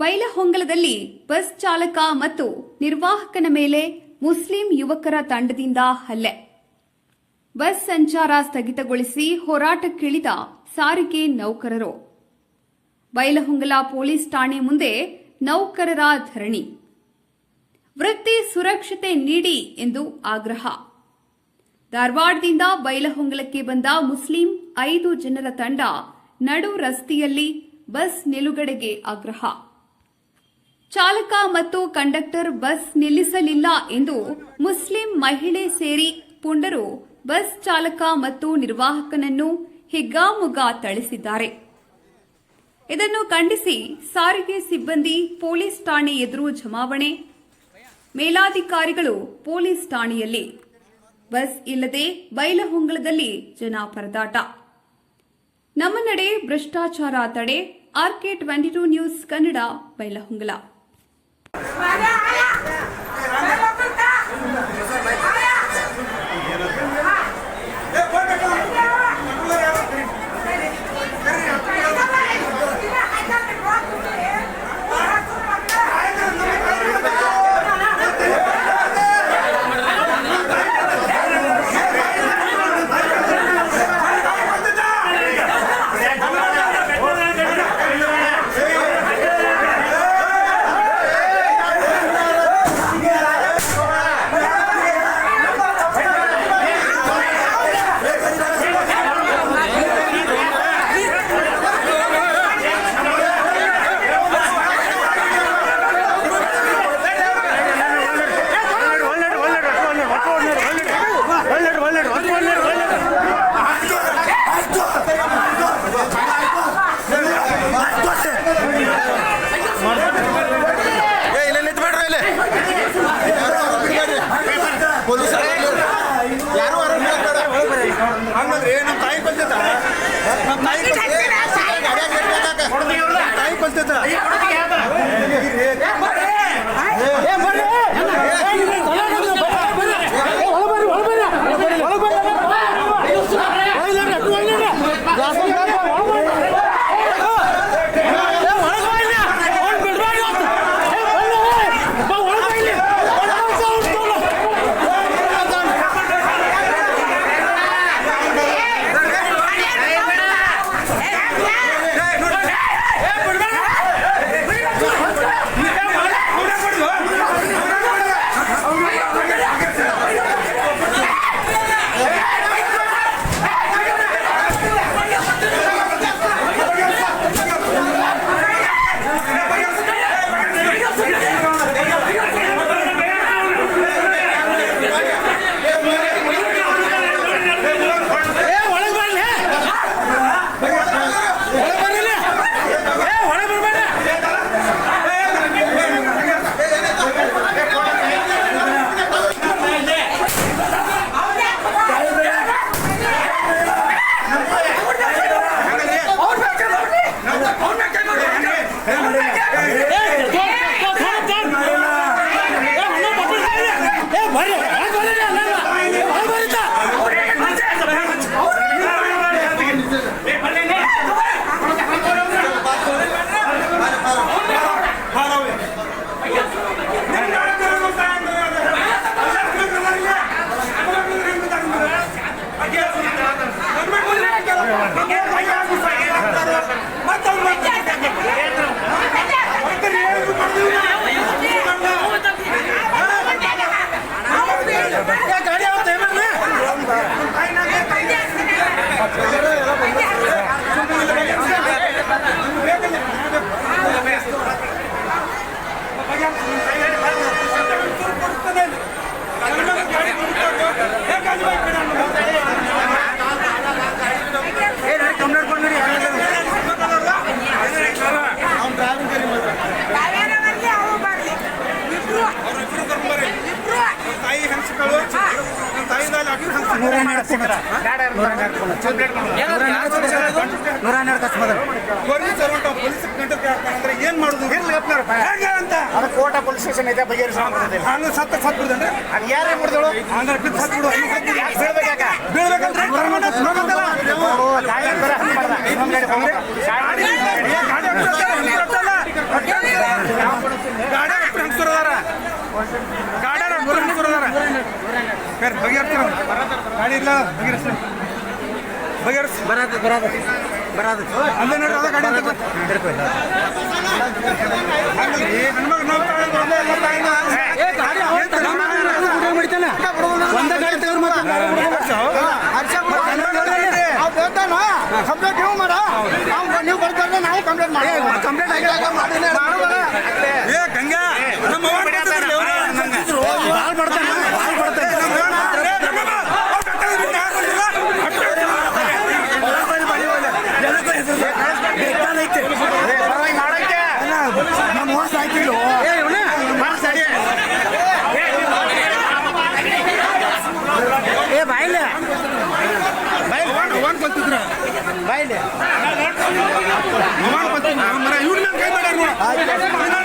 ಬೈಲಹೊಂಗಲದಲ್ಲಿ bus ಚಾಲಕ ಮತ್ತು ನಿರ್ವಾಹಕನ ಮೇಲೆ ಮುಸ್ಲಿಂ ಯುವಕರ ತಂಡದಿಂದ ಹಲ್ಲೆ. ಬಸ್ ಸಂಚಾರ ಸ್ಥಗಿತಗೊಳಿಸಿ ಹೋರಾಟಕ್ಕಿಳಿದ ಸಾರಿಗೆ ನೌಕರರು. ಬೈಲಹೊಂಗಲ ಪೊಲೀಸ್ ಠಾಣೆ ಮುಂದೆ ನೌಕರರ ಧರಣಿ. ವೃತ್ತಿ ಸುರಕ್ಷತೆ ನೀಡಿ ಎಂದು ಆಗ್ರಹ. ಧಾರವಾಡದಿಂದ ಬೈಲಹೊಂಗಲಕ್ಕೆ ಬಂದ ಮುಸ್ಲಿಂ ಐದು ಜನರ ತಂಡ ನಡು ರಸ್ತೆಯಲ್ಲಿ ಬಸ್ ನಿಲುಗಡೆಗೆ ಆಗ್ರಹ. ಚಾಲಕ ಮತ್ತು ಕಂಡಕ್ಟರ್ ಬಸ್ ನಿಲ್ಲಿಸಲಿಲ್ಲ ಎಂದು ಮುಸ್ಲಿಂ ಮಹಿಳೆ ಸೇರಿ ಪುಂಡರು ಬಸ್ ಚಾಲಕ ಮತ್ತು ನಿರ್ವಾಹಕನನ್ನು ಹಿಗ್ಗಾಮುಗ್ಗ ಥಳಿಸಿದ್ದಾರೆ. ಇದನ್ನು ಖಂಡಿಸಿ ಸಾರಿಗೆ ಸಿಬ್ಬಂದಿ ಪೊಲೀಸ್ ಠಾಣೆ ಎದುರು ಜಮಾವಣೆ. ಮೇಲಾಧಿಕಾರಿಗಳು ಪೊಲೀಸ್ ಠಾಣೆಯಲ್ಲಿ. ಬಸ್ ಇಲ್ಲದೆ ಬೈಲಹೊಂಗಲದಲ್ಲಿ ಜನ ಪರದಾಟ. ನಮ್ಮ ನಡೆ ಭ್ರಷ್ಟಾಚಾರ ತಡೆ, RK twenty two news Kannada Bailhongal. Vai lá, vai lá. வர ತಾಯಿ ಹಂಸಗಳು ನನ್ನ ತಾಯಿಯಿಂದ ಅಲ್ಲಿ ಅಟ್ಟು ಹಂಸ ಪೊಲೀಸ್ ಸರ್ವಂಟ್ ಪೊಲೀಸ್ ಹಾಕ್ತಾನಂದ್ರೆ ಏನ್ ಮಾಡುದು? ಹೇಗೆ ಅಂತ? ಅದು ಕೋಟ ಪೊಲೀಸ್ ಸ್ಟೇಷನ್ ಐತೆ ಬಗೆಹರಿಸ್ಕೊಂಡ್ಬರ್ತದೆ ಹಂಗ ಸತ್ತ ಸತ್ ಬಿಡ್ದಂದ್ರೆ ಅದು ಯಾರೇ ಮುಡ್ದಳು? ಹಂಗಾರೆ ಬಿದ್ದು ಸತ್ ಬಿಡು. ಬೀಳ್ಬೇಕಾಗ ಬೀಳ್ಬೇಕಂದ್ರೆ ಹೋಗಂತಲ್ಲ. ಹಂಗ್ ಮಾಡ್ದ. ಗಾಡಿ ಹೋಗ್ಬೇಕು. ಗಾಡಿ ಏ, ಹಂಗ್ಸತ್ತಲ್ಲ. ಗಾಡಿ. ಬೇರೆ ಇಲ್ಲ. ಬಗೆಹರಿಸ್ ಬರೋದು ಬರೋದು ಬರಾದ ಅಲ್ಲೇ ನೋಡ್ರಿ ಅದ ಗಾಡಿ ಅಂತ ಗೊತ್ತು. ನನ್ನ ಮಗ ನಾವು ಒಂದೇ ಗಾಡಿ ತೆಗೆದು ಕಂಪ್ಲೇಂಟ್ ಮಾಡ ನೀವು ಕಂಪ್ಲೇಂಟ್ ಮಾಡಿ ಕಂಪ್ಲೇಂಟ್ ಆಗಿ ಇವ್ರ್ ಮೇಲೆ ಕೈ ಮಾಡ್ಯಾರ